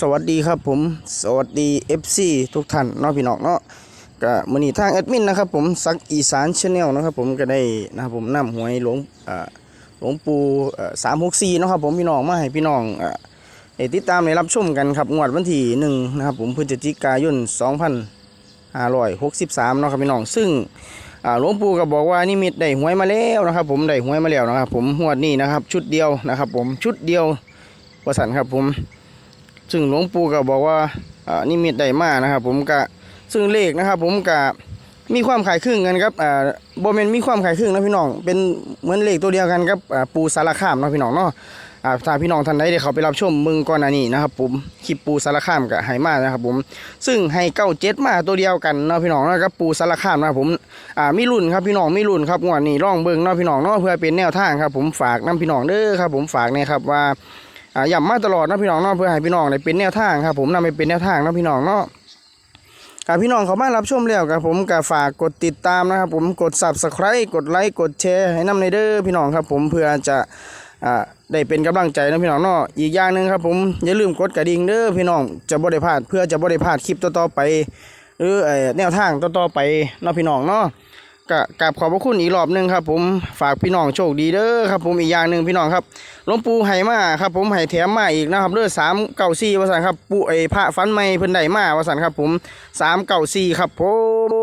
สวัสดีครับผม สวัสดี FC ทุกท่านเนาะพี่น้องเนาะก็มือนี้ทางแอดมินนะครับผมสักอีสานชาแนลนะครับผมก็ได้นะครับผมนำหวยหลวงหลวงปู่สามหกสี่นะครับผมพี่น้องมาให้พี่น้องอติดตามได้รับชมกันครับงวดวันที่หนึ่งนะครับผมพฤศจิกายน2563เนาะครับพี่น้องซึ่งหลวงปู่ก็บอกว่านิมิตได้หวยมาแล้วนะครับผมได้หวยมาแล้วนะครับผมงวดนี้นะครับชุดเดียวนะครับผมชุดเดียวประสันครับผม ซึ่งหลวงปู่ก็บอกว่าอ่านิมิตได้มานะครับ ผมก็ซึ่งเลขนะครับ ผมก็มีความขายครึ่งกันครับอ่าโบเมนมีความขายครึ่งนะพี่น้อง เป็นเหมือนเลขตัวเดียวกันครับอ่าปูสารคามนะพี่น้องเนาะอ่าถ้าพี่น้องท่านใดได้เขาไปรับชมมึงก่อนหน้านี้นะครับผมคลิปปูสารคามกับไหมานะครับผม ซึ่งให้เก้าเจ็ดมาตัวเดียวกันเนาะพี่น้องเนาะกับปูสารคามนะครับผมอ่ามีรุ่นครับพี่น้องมีรุ่นครับงวดนี้ร่องเบิ่งเนาะพี่น้องเนาะเพื่อเป็นแนวทางครับ ผมฝากน้พี่น้องเด้อครับ ผมฝากเนี่ยครับว่า ย้ำมาตลอดนะพี่น้องเนาะเพื่อให้พี่น้องได้เป็นแนวทางครับผมนำไปเป็นแนวทางนะพี่น้องเนาะถ้าพี่น้องเขามารับชมแล้วกับผมก็ฝากกดติดตามนะครับผมกด subscribe กดไลค์กดแชร์ให้นำในเด้อพี่น้องครับผมเพื่อจะอได้เป็นกำลังใจนะพี่น้องเนาะอีกอย่างหนึ่งครับผมอย่าลืมกดกระดิ่งเด้อพี่น้องจะบ่ได้พลาดเพื่อจะบ่ได้พลาดคลิปต่อๆไป หรือเออแนวทางต่อๆไปเนาะพี่น้องเนาะ ก็กราบขอบพระคุณอีกรอบหนึ่งครับ ผมฝากพี่น้องโชคดีเด้อครับ ผมอีกอย่างหนึ่งพี่น้องครับหลวงปู่ไห้มาครับ ผมไห้แถมมาอีกนะครับเด้อสามเก้าสี่วสันครับปู่ไอ้พระฟันไม่เพิ่นได้มาวสันครับ ผมสามเก้าสี่ครับผม